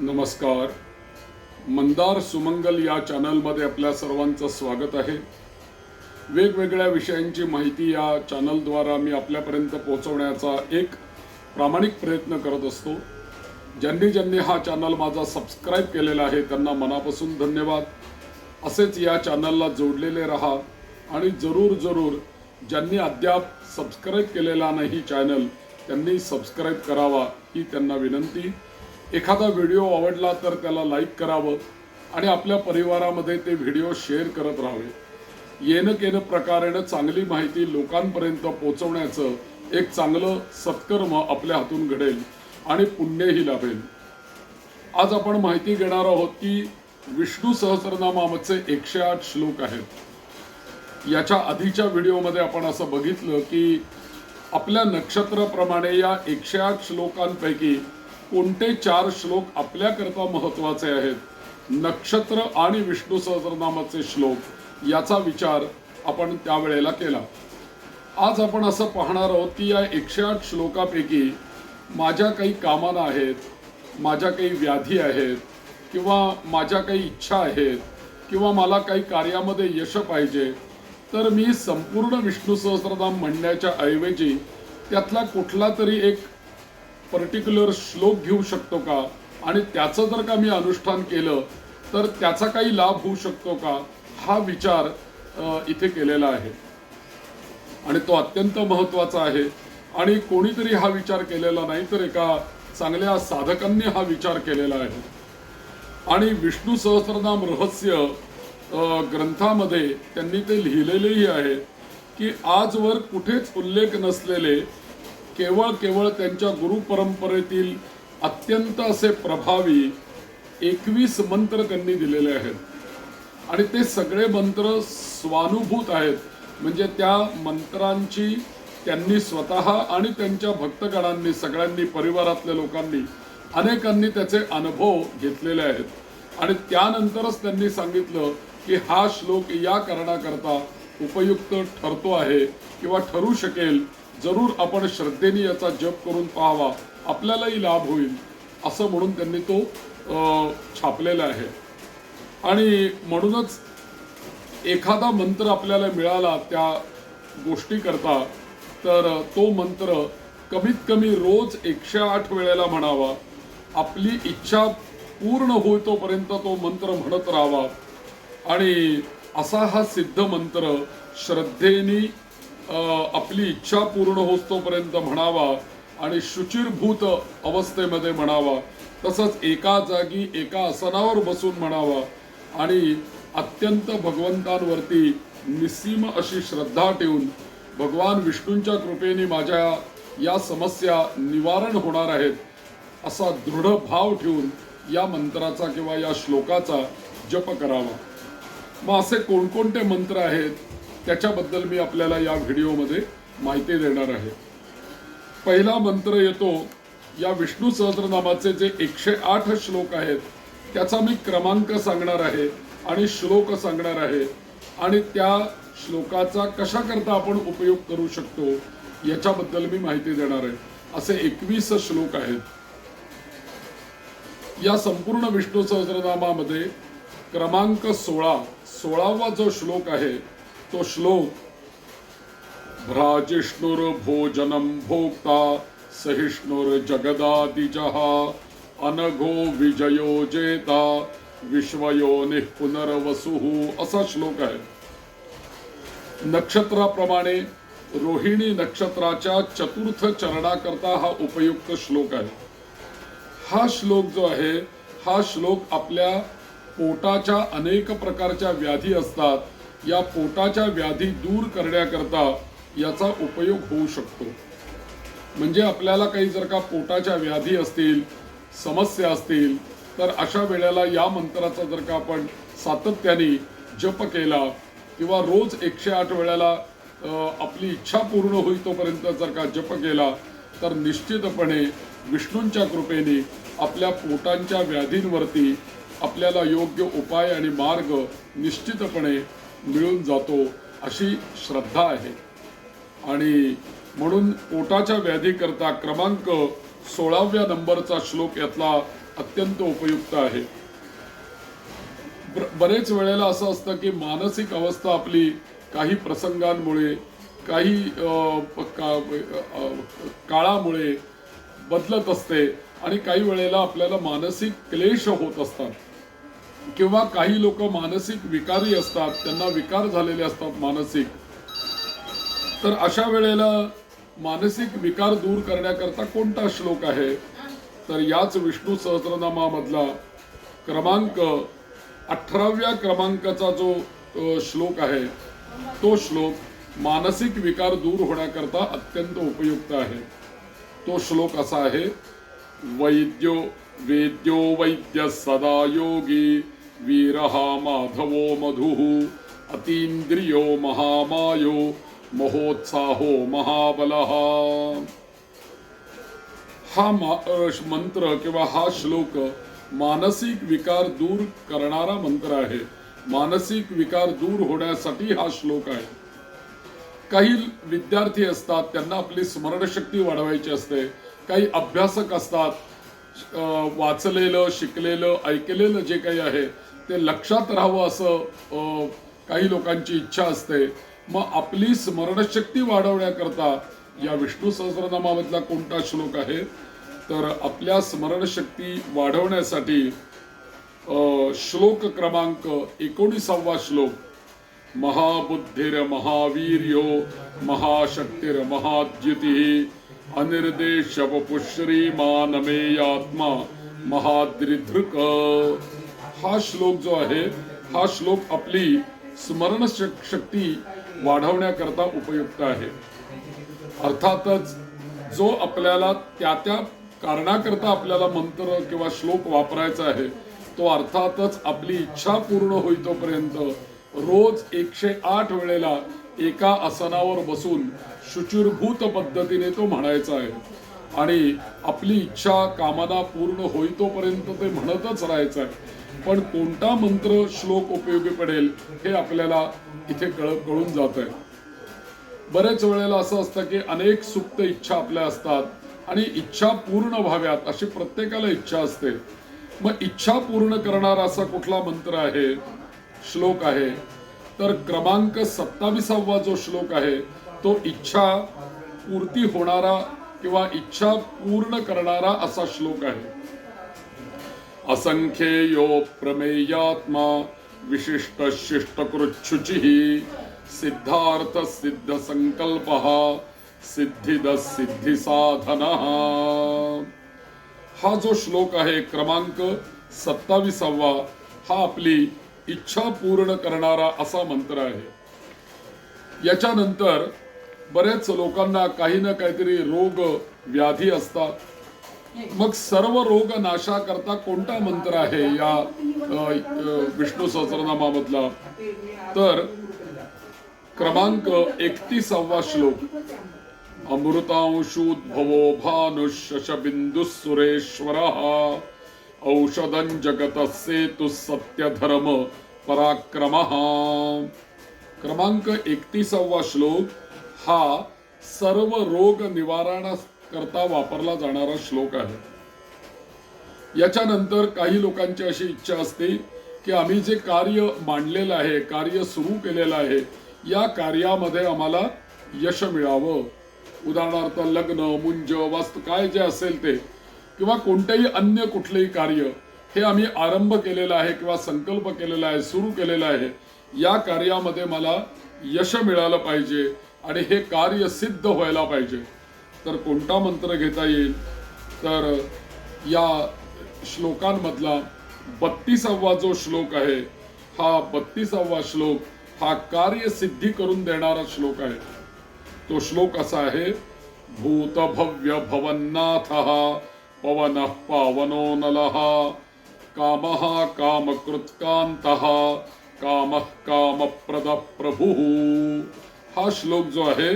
नमस्कार. मंदार सुमंगल या चॅनलमध्ये आपल्या सर्वांचं स्वागत आहे. वेगवेगळ्या विषयांची माहिती या चॅनलद्वारा मी आपल्यापर्यंत पोहोचवण्याचा एक प्रामाणिक प्रयत्न करत असतो. ज्यांनी ज्यांनी हा चॅनल माझा सबस्क्राईब केलेला आहे त्यांना मनापासून धन्यवाद. असेच या चॅनलला जोडलेले राहा आणि जरूर जरूर ज्यांनी अद्याप सबस्क्राईब केलेला नाही चॅनल त्यांनी सबस्क्राईब करावा ही त्यांना विनंती. एखादा व्हिडिओ आवडला तर त्याला लाईक करावं आणि आपल्या परिवारामध्ये ते व्हिडिओ शेअर करत राहावे. येणं केनं प्रकारेनं चांगली माहिती लोकांपर्यंत पोचवण्याचं एक चांगलं सत्कर्म आपल्या हातून घडेल आणि पुण्यही लाभेल. आज आपण माहिती घेणार आहोत की विष्णू सहस्रनामाचे एकशे आठ श्लोक आहेत. याच्या आधीच्या व्हिडिओमध्ये आपण असं बघितलं की आपल्या नक्षत्राप्रमाणे या एकशे आठ श्लोकांपैकी कोणते चार श्लोक आपल्याकरता महत्त्वाचे आहेत? नक्षत्र आणि विष्णू सहस्रनामाचे श्लोक याचा विचार आपण त्यावेळेला केला. आज आपण असं पाहणार आहोत की या एकशे आठ श्लोकापैकी माझ्या काही कामना आहेत माझ्या काही व्याधी आहेत किंवा माझ्या काही इच्छा आहेत किंवा मला काही कार्यामध्ये यश पाहिजे तर मी संपूर्ण विष्णू सहस्रनाम म्हणण्याच्या ऐवजी त्यातला कुठला तरी एक पर्टिक्युलर श्लोक घेऊ शकतो का? आणि त्याचं जर का मी अनुष्ठान केलं तर त्याचा काही लाभ होऊ शकतो का? हा विचार इथे केलेला आहे. आणि तो अत्यंत महत्त्वाचा आहे. आणि कोणीतरी हा विचार केलेला नाही तर एका चांगल्या साधकांनी हा विचार केलेला आहे. आणि विष्णू सहस्रनाम रहस्य ग्रंथामध्ये त्यांनी ते लिहिलेलेही आहे की आजवर कुठेच उल्लेख नसलेले केवळ केवळ त्यांच्या गुरु परंपरेतील अत्यंत असे प्रभावी एकवीस मंत्र त्यांनी दिलेले आहेत. आणि ते सगळे मंत्र स्वानुभूत आहेत. म्हणजे त्या मंत्रांची त्यांनी स्वतः आणि त्यांच्या भक्तगणांनी सगळ्यांनी परिवारातल्या लोकांनी अनेकांनी त्याचे अनुभव घेतलेले आहेत. आणि त्यानंतरच त्यांनी सांगितलं की हा श्लोक या कारणाकरता उपयुक्त ठरतो आहे किंवा ठरू शकेल जरूर आपण श्रद्धेने याचा जप करून पाहावा. आपल्यालाही लाभ होईल असं म्हणून त्यांनी तो छापलेला आहे. आणि म्हणूनच एखादा मंत्र आपल्याला मिळाला त्या गोष्टी करता तर तो मंत्र कमीत कमी रोज एकशे आठ वेळेला म्हणावा. आपली इच्छा पूर्ण होईतोपर्यंत तो मंत्र म्हणत राहावा. आणि असा हा सिद्ध मंत्र श्रद्धेने आपली इच्छा पूर्ण होतोपर्यंत म्हणावा आणि शुचिरभूत अवस्थेमध्ये म्हणावा. तसंच एका जागी एका आसनावर बसून म्हणावा आणि अत्यंत भगवंतांवरती निस्सीम अशी श्रद्धा ठेवून भगवान विष्णूंच्या कृपेने माझ्या या समस्या निवारण होणार आहेत असा दृढ भाव ठेवून या मंत्राचा किंवा या श्लोकाचा जप करावा. मग असे कोणकोणते मंत्र आहेत? त्याच्याबद्दल मी आपल्याला या व्हिडिओमध्ये माहिती देणार आहे. पहिला मंत्र येतो या विष्णू सहस्रनामाचे जे एकशे आठ श्लोक आहेत त्याचा मी क्रमांक सांगणार आहे आणि श्लोक सांगणार आहे. आणि त्या श्लोकाचा कशा करता आपण उपयोग करू शकतो याच्याबद्दल मी माहिती देणार आहे. असे एकवीस श्लोक आहेत. या संपूर्ण विष्णू सहस्रनामामध्ये क्रमांक सोळा सोळावा जो श्लोक आहे तो श्लोक भ्राजिष्णुर भोजनम भोक्ता सहिष्णुर जगदादिजः अनघो विजयो जेता विश्वयोनिः पुनर्वसुः। असा श्लोक आहे। नक्षत्राप्रमाणे रोहिणी नक्षत्राच्या चतुर्थ चरणाकरता हा उपयुक्त श्लोक आहे। हा श्लोक जो आहे हा श्लोक आपल्या पोटाच्या अनेक प्रकारच्या व्याधी असतात या पोटाच्या व्याधी दूर करण्याकरता याचा उपयोग होऊ शकतो. म्हणजे आपल्याला काही जर का पोटाच्या व्याधी असतील समस्या असतील तर अशा वेळेला या मंत्राचा जर का आपण सातत्याने जप केला किंवा रोज एकशे आठ वेळेला आपली इच्छा पूर्ण होईल तोपर्यंत जर का जप केला तर निश्चितपणे विष्णूंच्या कृपेने आपल्या पोटांच्या व्याधींवरती आपल्याला योग्य उपाय आणि मार्ग निश्चितपणे मिळून जातो अशी श्रद्धा आहे. आणि म्हणून पोटाच्या व्याधीकरता क्रमांक सोळाव्या नंबरचा श्लोक यातला अत्यंत उपयुक्त आहे. बरेच वेळेला असं असतं की मानसिक अवस्था आपली काही प्रसंगांमुळे काही काळामुळे बदलत असते आणि काही वेळेला आपल्याला मानसिक क्लेश होत असतात. किंवा काही लोक मानसिक विकारी असतात त्यांना विकार झालेले असतात मानसिक तर अशा वेळेला मानसिक विकार दूर करण्याकरता कोणता श्लोक आहे? तर याच विष्णू सहस्रनामामधला क्रमांक अठराव्या क्रमांकाचा जो श्लोक आहे तो श्लोक मानसिक विकार दूर होण्याकरता अत्यंत उपयुक्त आहे. तो श्लोक असा आहे वैद्यो वेद्यो वैद्य सदा योगी वीरहा माधवो मधुः अतीन्द्रियो महामायो महोत्साहो महाबलः। हा मा मंत्र किंवा हा श्लोक मानसिक विकार दूर करणारा मंत्र आहे. मानसिक विकार दूर होण्यासाठी हा श्लोक आहे. काही विद्यार्थी असतात त्यांना आपली स्मरणशक्ती वाढवायची असते. काही अभ्यासक असतात वाचलेलं शिकलेलं ऐकलेलं जे काही आहे ते लक्षात राहावं असं काही लोकांची इच्छा असते. मग आपली स्मरणशक्ती वाढवण्याकरता या विष्णू सहस्रनामामधला कोणता श्लोक आहे? तर आपल्या स्मरणशक्ती वाढवण्यासाठी श्लोक क्रमांक एकोणीसावा श्लोक महाबुद्धिर महावीर्यो महाशक्तिर महाद्युती अनिर्देश श्रीमानमेयात्मा महाद्रिधृक हा श्लोक जो आहे हा श्लोक आपली स्मरण शक्ती वाढवण्याकरता उपयुक्त आहे. अर्थातच जो आपल्याला त्या त्या कारणाकरता आपल्याला मंत्र किंवा श्लोक वापरायचा आहे तो अर्थातच आपली इच्छा पूर्ण होईतोपर्यंत रोज एकशे आठ वेळेला एका आसनावर बसून शुचिरभूत पद्धतीने तो म्हणायचा आहे. आणि आपली इच्छा कामना पूर्ण होईतोपर्यंत ते म्हणतच राहायचं आहे. पण कोणता मंत्र श्लोक उपयोगी पडेल हे आपल्याला इथे कळ कळून जात आहे बरेच वेळेला असं असतं की अनेक सुप्त इच्छा आपल्या असतात आणि इच्छा पूर्ण व्हाव्यात अशी प्रत्येकाला इच्छा असते. मग इच्छा पूर्ण करणारा असा कुठला मंत्र आहे? श्लोक आहे. तर क्रमांक सत्तावीसावा जो श्लोक आहे तो इच्छा पूर्ती होणारा किंवा इच्छा पूर्ण करणारा असा श्लोक आहे. असंख्येयो प्रमेयात्मा विशिष्ट शिष्टकृच्छुची सिद्धार्थ सिद्ध संकल्प सिद्धिद सिद्धी साधन हा जो श्लोक आहे क्रमांक सत्तावीसावा हा आपली इच्छा पूर्ण करणारा असा मंत्र आहे. याच्यानंतर बरेच लोकांना काही ना काहीतरी रोग व्याधी असतात. मग सर्व रोग नाशा करता कोणता मंत्र आहे या विष्णू सहस्रनामामधला? तर क्रमांक एकतीसावा श्लोक. अमृतांशुद्भवो भानुशबिंदु सुरेश्वर औषधं जगत सेतु सत्यधर्म पराक्रम। क्रमांक एकतीसावा श्लोक. हा सर्व रोग निवारणाकरता वापरला जाणारा श्लोक आहे. याच्यानंतर काही लोकांची अशी इच्छा असते की आम्ही जे कार्य मांडलेलं आहे कार्य सुरू केलेलं आहे या कार्यामध्ये आम्हाला यश मिळावं. उदाहरणार्थ लग्न मुंज वास्तू काय जे असेल ते किंवा कोणतेही अन्य कुठलेही कार्य हे आम्ही आरंभ केलेलं आहे किंवा संकल्प केलेला आहे सुरू केलेला आहे या कार्यामध्ये मला यश मिळालं पाहिजे. आणि हे कार्य सिद्ध व्हायला पाहिजे. तर कोणता मंत्र घेता येईल? तर या श्लोकांमधला बत्तीसावा जो श्लोक आहे हा बत्तीसावा श्लोक हा कार्यसिद्धी करून देणारा श्लोक आहे. तो श्लोक असा आहे भूत भव्य भवन्नाथ पवन पावनो नल काम कामकृत्कांत काम कामप्रद प्रभु हा श्लोक जो आहे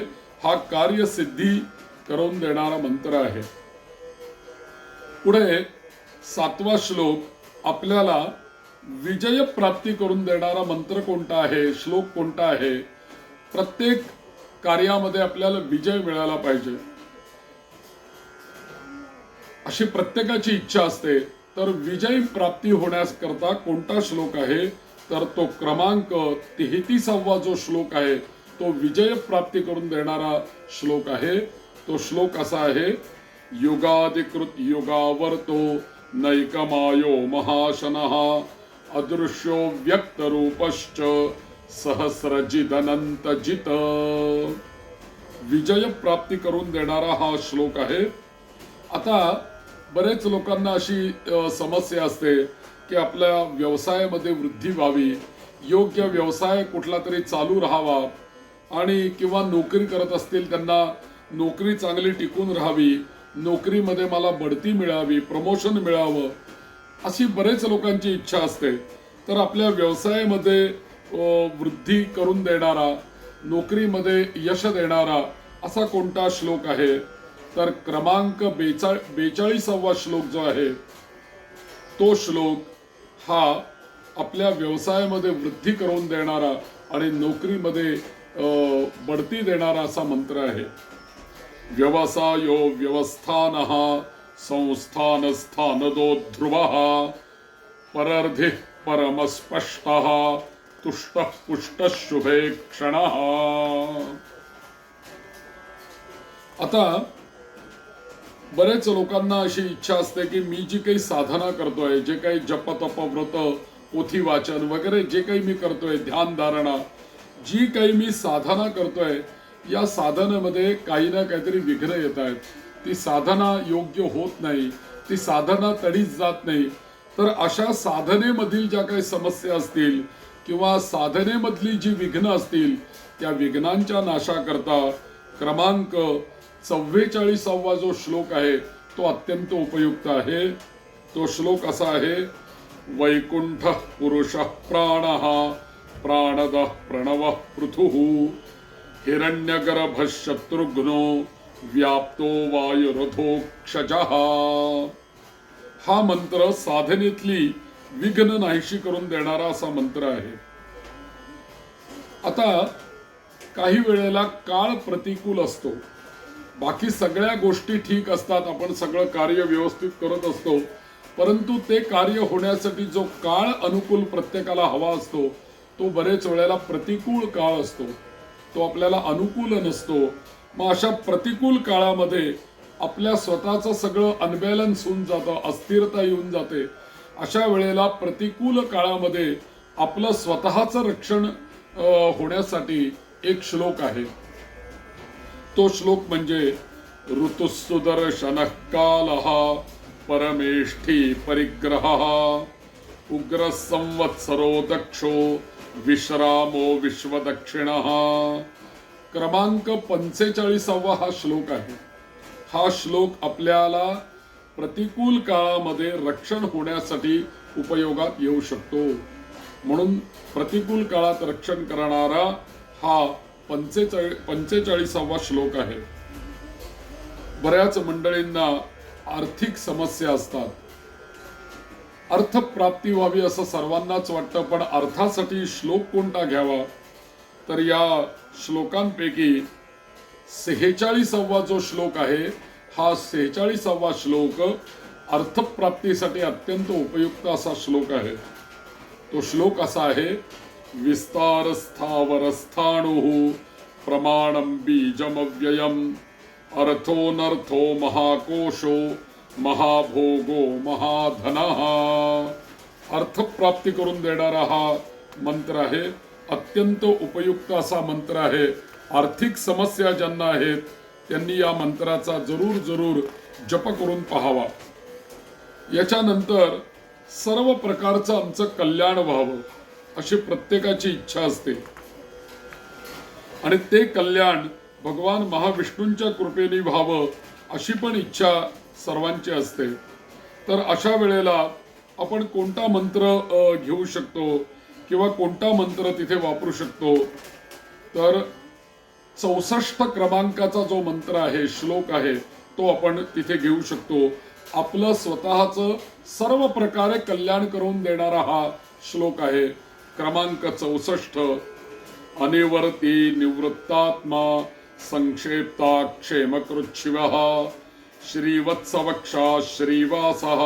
हा कार्यसिद्धी करून देणारा मंत्र आहे. पुढे सातवा श्लोक आपल्याला विजय प्राप्ती करून देणारा मंत्र कोणता आहे श्लोक कोणता आहे? प्रत्येक कार्यामध्ये आपल्याला विजय मिळाला पाहिजे. अशी प्रत्येकाची इच्छा असते तर विजय प्राप्ती होण्यास करता कोणता श्लोक आहे? तर तो क्रमांक तेहतीसावा जो श्लोक आहे तो विजय प्राप्ती करून देणारा श्लोक आहे. तो श्लोक असा आहे युगाधिकृत युगावर्तो नैकमायो महाशनः अदृश्यो व्यक्तरूपश्च सहस्रजिदनंतजित विजय प्राप्ती करून देणारा हा श्लोक आहे. आता बरेच लोकांना अशी समस्या असते की आपल्या व्यवसायामध्ये वृद्धी व्हावी योग्य व्यवसाय कुठला तरी चालू राहावा आणि किंवा नोकरी करत असतील त्यांना नोकरी चांगली टिकून राहावी नोकरीमध्ये मला बढती मिळावी प्रमोशन मिळावं अशी बरेच लोकांची इच्छा असते. तर आपल्या व्यवसायामध्ये वृद्धी करून देणारा नोकरीमध्ये यश देणारा असा कोणता श्लोक आहे? तर क्रमांक बेचाळ बेचाळीसावा श्लोक जो आहे तो श्लोक हा आपल्या व्यवसायामध्ये वृद्धी करून देणारा आणि नोकरीमध्ये बढती देणारा असा मंत्र आहे. व्यवसायो व्यवस्थान संस्थान स्थानदो ध्रुव परर्धि परमस्पष्ट तुष्ट पुष्ट शुभे क्षण। आता बरेच लोकांना अशी इच्छा असते की मी जी काही साधना करतोय जे काही जप तप व्रत पोथी वाचन वगैरे जे काही मी करतोय ध्यान धारणा जी काही मी साधना करतोय या साधनेमध्ये काही ना काहीतरी विघ्न येत आहेत. ती साधना योग्य होत नाही ती साधना तडीच जात नाही. तर अशा साधनेमधील ज्या काही समस्या असतील किंवा साधनेमधली जी विघ्न असतील त्या विघ्नांच्या नाशाकरता क्रमांक चव्वेचाळीसावा जो श्लोक आहे तो अत्यंत उपयुक्त आहे. तो श्लोक असा आहे वैकुंठ पुरुष प्राण प्राणद प्रणव पृथु। हिरण्यगर्भ शत्रुघ्नो व्याप्तो वायुरथोक्षज हा मंत्र साधनेतली विघ्न नाहीशी करून देणारा असा मंत्र आहे. आता काही वेळेला काळ प्रतिकूल असतो. बाकी सगळ्या गोष्टी ठीक असतात आपण सगळं कार्य व्यवस्थित करत असतो. परंतु ते कार्य होण्यासाठी जो काळ अनुकूल प्रत्येकाला हवा असतो तो बरेच वेळेला प्रतिकूल काळ असतो. तो आपल्याला अनुकूल नसतो. मग अशा प्रतिकूल काळामध्ये आपल्या स्वतःचं सगळं अनबॅलन्स होऊन जातं अस्थिरता येऊन जाते. अशा वेळेला प्रतिकूल काळामध्ये आपलं स्वतःचं रक्षण होण्यासाठी एक श्लोक आहे. तो श्लोक म्हणजे ऋतुसुदर्शन काल परमेष्ठी परिग्रह उग्र संवत्सरो दक्षो विश्रामो विश्वदक्षिण. क्रमांक पंचेचाळीसावा हा श्लोक आहे. हा श्लोक आपल्याला प्रतिकूल काळामध्ये रक्षण होण्यासाठी उपयोगात येऊ शकतो. म्हणून प्रतिकूल काळात रक्षण करणारा हा पंचेचाळी पंचेचाळीसावा श्लोक आहे. बऱ्याच मंडळींना आर्थिक समस्या असतात. अर्थप्राप्ती व्हावी असं सर्वांनाच वाटतं पण अर्थासाठी श्लोक कोणता घ्यावा? तर या श्लोकांपैकी सेहेचाळीसावा जो श्लोक आहे हा सेहेचाळीसावा श्लोक अर्थप्राप्तीसाठी अत्यंत उपयुक्त असा श्लोक आहे. तो श्लोक असा आहे विस्तार स्थावर स्थाणु प्रमाणम बीजमव्ययम अर्थोनर्थो महाकोशो महाभोगो महाधन। अर्थप्राप्ती करून देणारा हा मंत्र आहे. अत्यंत उपयुक्त असा मंत्र आहे. आर्थिक समस्या ज्यांना आहेत त्यांनी या मंत्राचा जरूर जरूर जप करून पाहावा. याच्यानंतर सर्व प्रकारचं आमचं कल्याण व्हावं अशी प्रत्येकाची इच्छा असते. आणि ते कल्याण भगवान महाविष्णूंच्या कृपेने व्हावं अशी पण इच्छा सर्वांची असते. तर अशा वेळेला आपण कोणता मंत्र घेऊ शकतो किंवा कोणता मंत्र तिथे वापरू शकतो? तर चौसष्ट क्रमांकाचा जो मंत्र आहे श्लोक आहे तो आपण तिथे घेऊ शकतो. आपलं स्वतःचं सर्व प्रकारे कल्याण करून देणारा हा श्लोक आहे. क्रमांक चौसष्ट. अनिवर्ती निवृत्तात्मा संक्षेप्ता क्षेमकृच्छिव श्रीवत्सवक्षा श्रीवासः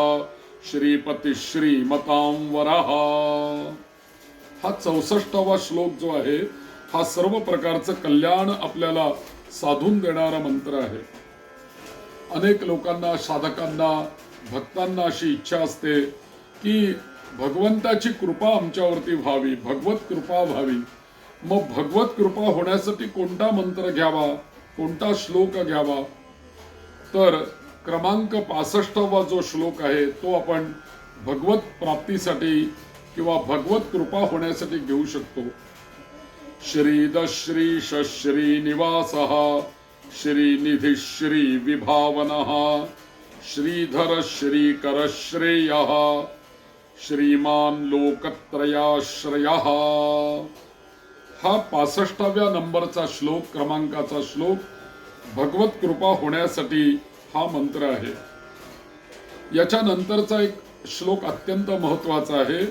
श्रीपती श्रीमतां हा चौसष्टावा श्लोक जो आहे हा सर्व प्रकारचं कल्याण आपल्याला साधून देणारा मंत्र आहे. अनेक लोकांना साधकांना भक्तांना अशी इच्छा असते की भगवंताची कृपा आमच्यावरती व्हावी भगवत कृपा व्हावी. मग भगवत कृपा होण्यासाठी कोणता मंत्र घ्यावा कोणता श्लोक घ्यावा तर क्रमांक पासष्टावा जो श्लोक आहे तो आपण भगवत प्राप्तीसाठी किंवा भगवत कृपा होण्यासाठी घेऊ शकतो. श्री श्री श्रीनिवास श्रीनिधी श्री विभावन श्रीधर श्रीकर श्रेय श्रीमान लोकत्रयाश्रय. हा पासष्टाव्या नंबरचा श्लोक क्रमांकाचा श्लोक भगवत कृपा होण्यासाठी हा मंत्र आहे. याच्यानंतरचा एक श्लोक अत्यंत महत्त्वाचा आहे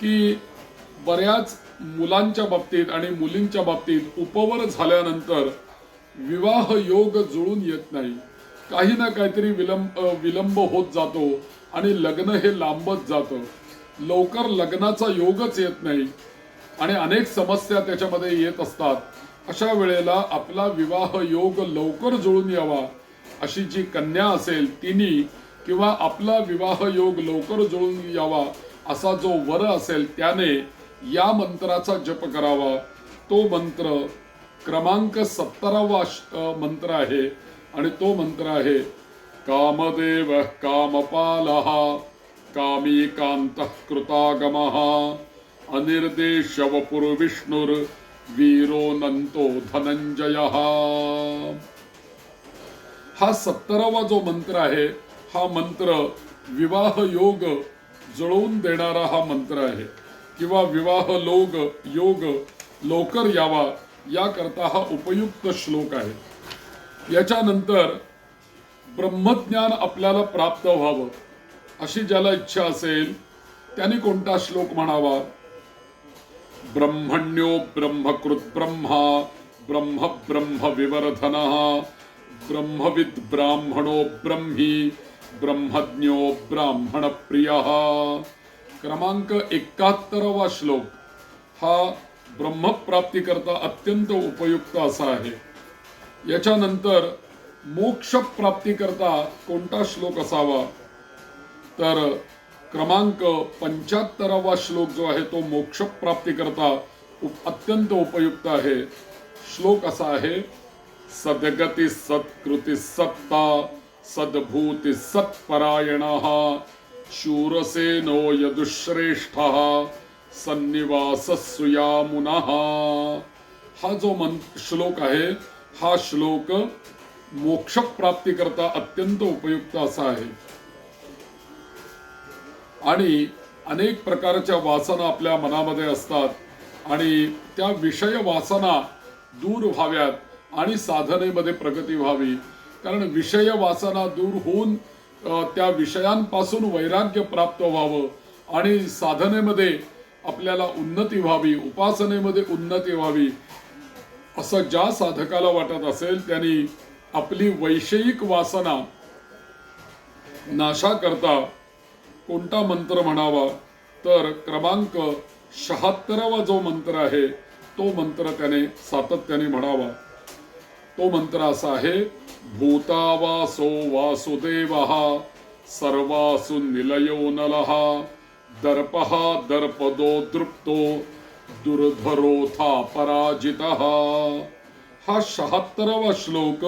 की बऱ्याच मुलांच्या बाबतीत आणि मुलींच्या बाबतीत उपवर झाल्यानंतर विवाह योग जुळून येत नाही. काही ना काहीतरी विलंब विलंब होत जातो आणि लग्न हे लांबत जातं. लवकर लग्नाचा योगच येत नाही आणि अनेक समस्या त्याच्यामध्ये येत असतात. अशा वेळेला आपला विवाह योग लवकर जुळून यावा अशी जी कन्या असेल तिने किंवा आपला विवाह योग लवकर जुळून यावा असा जो वर असेल त्याने या मंत्राचा जप करावा. तो मंत्र क्रमांक सत्तरावा मंत्र आहे आणि तो मंत्र आहे कामदेव कामपालः कामी कांत कृतागमः अनिर्देशवपुर्विष्णुर् वीरो नंतो धनंजय। हा सत्तरावा जो मंत्र आहे हा मंत्र विवाह योग जुळवून देणारा हा मंत्र आहे. किंवा विवाह लोग योग लवकर यावा याकरता हा उपयुक्त श्लोक आहे. याच्यानंतर ब्रह्मज्ञान आपल्याला प्राप्त व्हावं अशी ज्याला इच्छा असेल त्याने कोणता श्लोक म्हणावा? ब्रह्मण्यो ब्रह्मकृत ब्रह्मा ब्रह्म ब्रह्म विवर्धन ब्रह्मविद ब्राह्मणो ब्रह्मी ब्रह्मज्ञो ब्राह्मण प्रिय क्रमांक एकाहत्तरावा श्लोक. हा ब्रह्मप्राप्तीकरता अत्यंत उपयुक्त असा आहे. याच्यानंतर मोक्ष प्राप्तीकरता कोणता श्लोक असावा? तर क्रमांक पंच्याहत्तरावा श्लोक जो आहे तो मोक्षप्राप्तीकरता उप- अत्यंत उपयुक्त आहे. श्लोक असा आहे सद्गती सत्कृती सत्ता सद्भूती सत्परायण शूरसेनो यदुश्रेष्ठ सन्निवास सुयामुनः हा जो मन श्लोक आहे हा श्लोक मोक्षप्राप्तीकरता अत्यंत उपयुक्त असा आहे. आणि अनेक प्रकारच्या वासना आपल्या मनामध्ये असतात आणि त्या विषय वासना दूर व्हाव्यात आणि साधनेमध्ये प्रगती व्हावी. कारण विषय वासना दूर होऊन त्या विषयांपासून वैराग्य प्राप्त व्हावं आणि साधनेमध्ये आपल्याला उन्नती व्हावी उपासनेमध्ये उन्नती व्हावी असं ज्या साधकाला वाटत असेल त्यांनी आपली वैषयिक वासना नाशा करता कोणता मंत्र म्हणावा? तर क्रमांक शहात्तरावा जो मंत्र आहे तो मंत्र त्याने सातत्याने म्हणावा. तो मंत्र असा आहे भूतावासो वासुदेव सर्वासु निलयो नलहा दर्पहा दर्पदो दृप्तो दुर्धरोथा पराजितः. हा शहात्तरावा श्लोक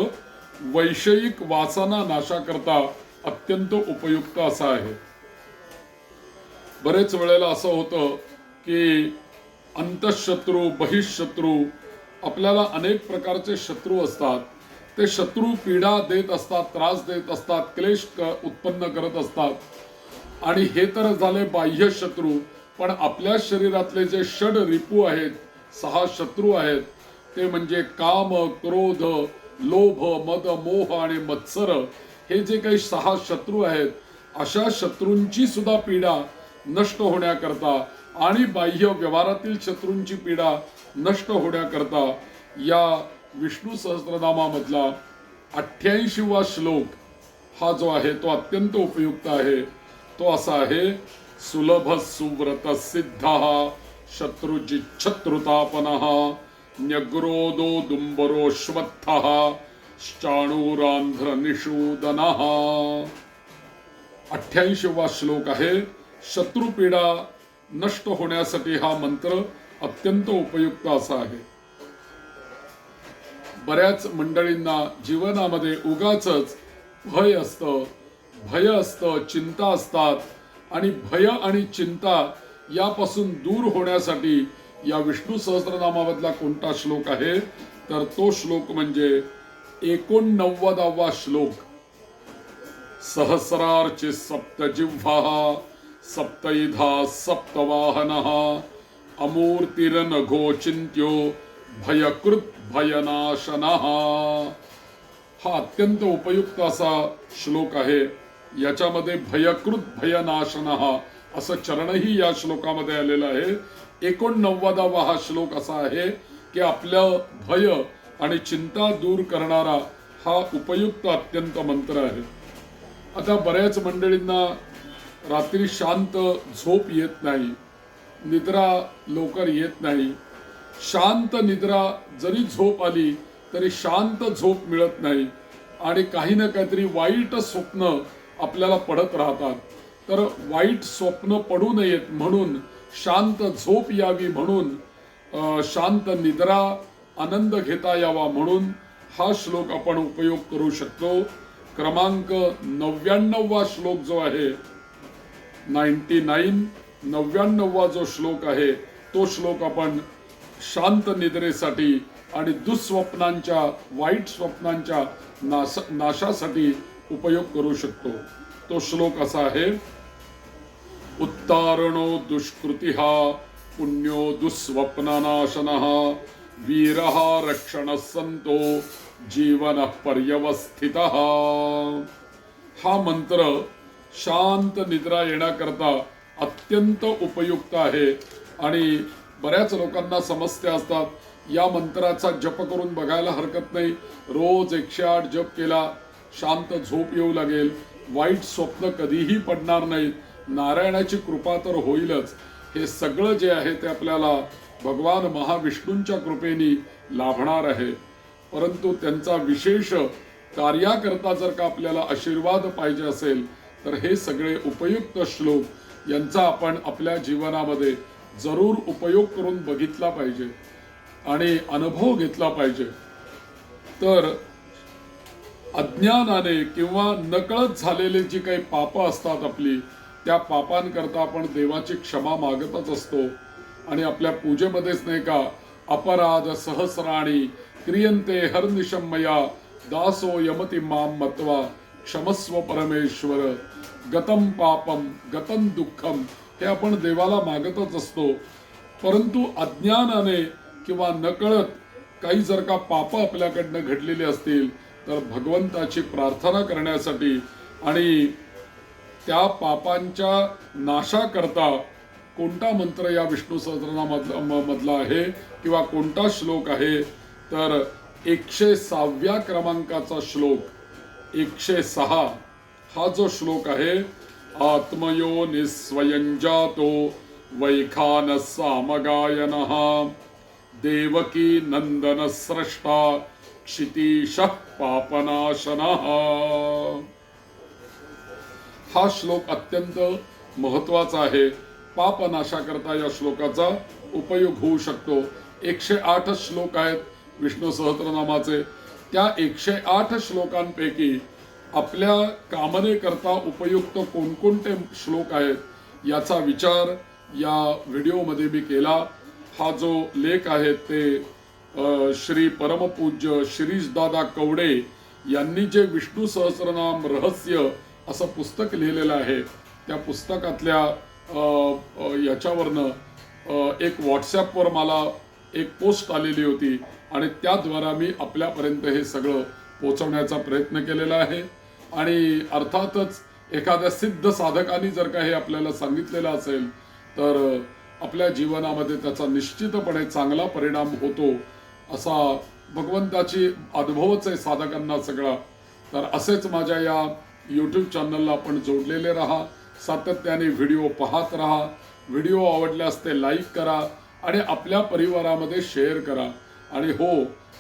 वैषयिक वासना नाशाकरता अत्यंत उपयुक्त असा आहे. बरेच वेळेला असं होतं की अंतशत्रू बहिशत्रू आपल्याला अनेक प्रकारचे शत्रू असतात. ते शत्रू पीडा देत असतात त्रास देत असतात क्लेश क- उत्पन्न करत असतात. आणि हे तर झाले बाह्य शत्रू पण आपल्या शरीरातले जे षड रिपू आहेत सहा शत्रू आहेत ते म्हणजे काम क्रोध लोभ मद मोह आणि मत्सर हे जे काही सहा शत्रू आहेत अशा शत्रूंची सुद्धा पीडा नष्ट होण्याकरता आणि बाह्य व्यवहारातील शत्रूंची पीडा नष्ट होण्याकरता या विष्णू सहस्त्रनामामधला अठ्ठ्याऐंशीवा श्लोक हा जो आहे तो अत्यंत उपयुक्त आहे. तो असा आहे सुलभ सुव्रत सिद्ध शत्रुजिच्छत्रुतापन न्यग्रोदो दुंबरोश्वत्थ चाणूरांध्र निषूदन अठ्ठ्याऐंशीवा श्लोक आहे शत्रुपीडा नष्ट होण्यासाठी हा मंत्र अत्यंत उपयुक्त असा आहे. बऱ्याच मंडळींना जीवनामध्ये उगाच भय असतं भय असतं चिंता असतात आणि भय आणि चिंता यापासून दूर होण्यासाठी या विष्णू सहस्रनामामधला कोणता श्लोक आहे? तर तो श्लोक म्हणजे एकोणनव्वदावा श्लोक. सहस्रार्चि सप्तजिह्वा सप्तैधा सप्तवाहनः। अमूर्तिरनघोचिन्त्यो भयकृत भयनाशनः हा अत्यंत उपयुक्त असा श्लोक आहे. याच्यामध्ये भयकृत भयनाशन असं चरणही या श्लोकामध्ये आलेलं आहे. एकोणनव्वदावा हा श्लोक असा आहे की आपलं भय आणि चिंता दूर करणारा हा उपयुक्त अत्यंत मंत्र आहे. आता बऱ्याच मंडळींना रात्री शांत झोप येत नाही निद्रा लवकर येत नाही. शांत निद्रा जरी झोप आली तरी शांत झोप मिळत नाही आणि काही ना काहीतरी वाईट स्वप्न आपल्याला पडत राहतात. तर वाईट स्वप्न पडू नयेत म्हणून शांत झोप यावी म्हणून शांत निद्रा आनंद घेता यावा म्हणून हा श्लोक आपण उपयोग करू शकतो. क्रमांक नव्याण्णववा श्लोक जो आहे नाईन्टी नाईन नव्याण्णववा जो श्लोक आहे तो श्लोक आपण शांत निद्रेसाठी आणि दुःस्वप्नांच्या वाईट स्वप्नांच्या नाश नाशासाठी उपयोग करू शकतो. तो श्लोक असा आहे उत्तारणो दुष्कृती पुण्यो दुःस्वप्ननाशन वीर रक्षण संतो जीवन पर्यवस्थित। हा मंत्र शांत निद्रा येण्याकरता अत्यंत उपयुक्त आहे. आणि बऱ्याच लोकांना समस्या असतात. या मंत्राचा जप करून बघायला हरकत नाही. रोज एकशे आठ जप केला शांत झोप येऊ लागेल. वाईट स्वप्न कधीही पडणार नाहीत. नारायणाची कृपा तर होईलच. हे सगळं जे आहे ते आपल्याला भगवान महाविष्णूंच्या कृपेने लाभणार आहे. परंतु त्यांचा विशेष कार्याकरता जर का आपल्याला आशीर्वाद पाहिजे असेल तर हे सगळे उपयुक्त श्लोक यांचा आपण आपल्या जीवनामध्ये जरूर उपयोग करून बघितला पाहिजे आणि अनुभव घेतला पाहिजे. तर अज्ञानाने किंवा नकळत झालेले जी काही पापं असतात आपली त्या पापांकरता आपण देवाची क्षमा मागतच असतो. आणि आपल्या पूजेमध्येच नाही का अपराध सहस्राणी क्रियंते हरनिशमया दासो यमती माम मत्वा क्षमस्व परमेश्वर गतम पापम गतम दुःखम हे आपण देवाला मागतच असतो. परंतु अज्ञानाने किंवा नकळत काही जर का पाप आपल्याकडनं घडलेली असतील तर भगवंताची प्रार्थना करण्यासाठी आणि त्या पापांच्या नाशाकरता कोणता मंत्र या विष्णू सहस्रनामधला म- मधला आहे किंवा कोणता श्लोक आहे? तर एकशे सहाव्या क्रमांकाचा श्लोक एकशे सहा. हा जो श्लोक आहे आत्मयो निस्वयंजातो वैखान सामगायन देवकी नंदन स्रष्टा क्षितिश पापनाशन. हा श्लोक अत्यंत महत्त्वाचा आहे. पापनाशाकरता या श्लोकाचा उपयोग होऊ शकतो. एकशे आठ श्लोक आहेत विष्णू सहस्रनामाचे. त्या एकशे आठ श्लोकांपैकी आपल्या कामनेकरता उपयुक्त कोणकोणते श्लोक आहेत याचा विचार या व्हिडिओमध्ये मी केला. हा जो लेख आहे ते श्री परमपूज्य शिरीषदादा कवडे यांनी जे विष्णू सहस्रनाम रहस्य असं पुस्तक लिहिलेलं आहे त्या पुस्तकातल्या याच्यावरनं एक व्हॉट्सॲपवर मला एक पोस्ट आलेली होती. आणि त्याद्वारा मी आपल्यापर्यंत हे सगळं पोचवण्याचा प्रयत्न केलेला आहे. आणि अर्थातच एखाद्या सिद्ध साधकाने जर का हे आपल्याला सांगितलेलं असेल तर आपल्या जीवनामध्ये त्याचा निश्चितपणे चांगला परिणाम होतो असा भगवंताची अनुभवच आहे साधकांना सगळा. तर असेच माझ्या या यूट्यूब चॅनलला आपण जोडलेले राहा सातत्याने व्हिडिओ पाहत राहा. व्हिडिओ आवडल्यास ते लाईक करा आणि आपल्या परिवारामध्ये शेअर करा. आणि हो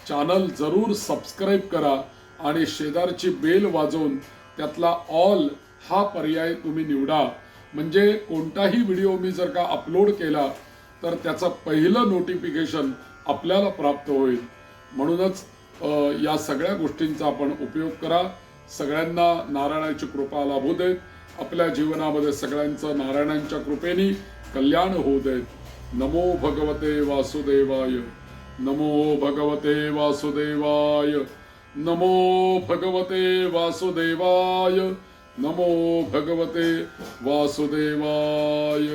चॅनल जरूर सबस्क्राईब करा आणि शेजारची बेल वाजवून त्यातला ऑल हा पर्याय तुम्ही निवडा. म्हणजे कोणताही व्हिडिओ मी जर का अपलोड केला तर त्याचं पहिलं नोटिफिकेशन आपल्याला प्राप्त होईल. म्हणूनच या सगळ्या गोष्टींचा आपण उपयोग करा. सगळ्यांना नारायणाची कृपा लाभू देत. आपल्या जीवनामध्ये सगळ्यांचं नारायणांच्या कृपेने कल्याण होऊ देत. नमो भगवते वासुदेवाय. नमो भगवते वासुदेवाय नमो भगवते वासुदेवाय नमो भगवते वासुदेवाय।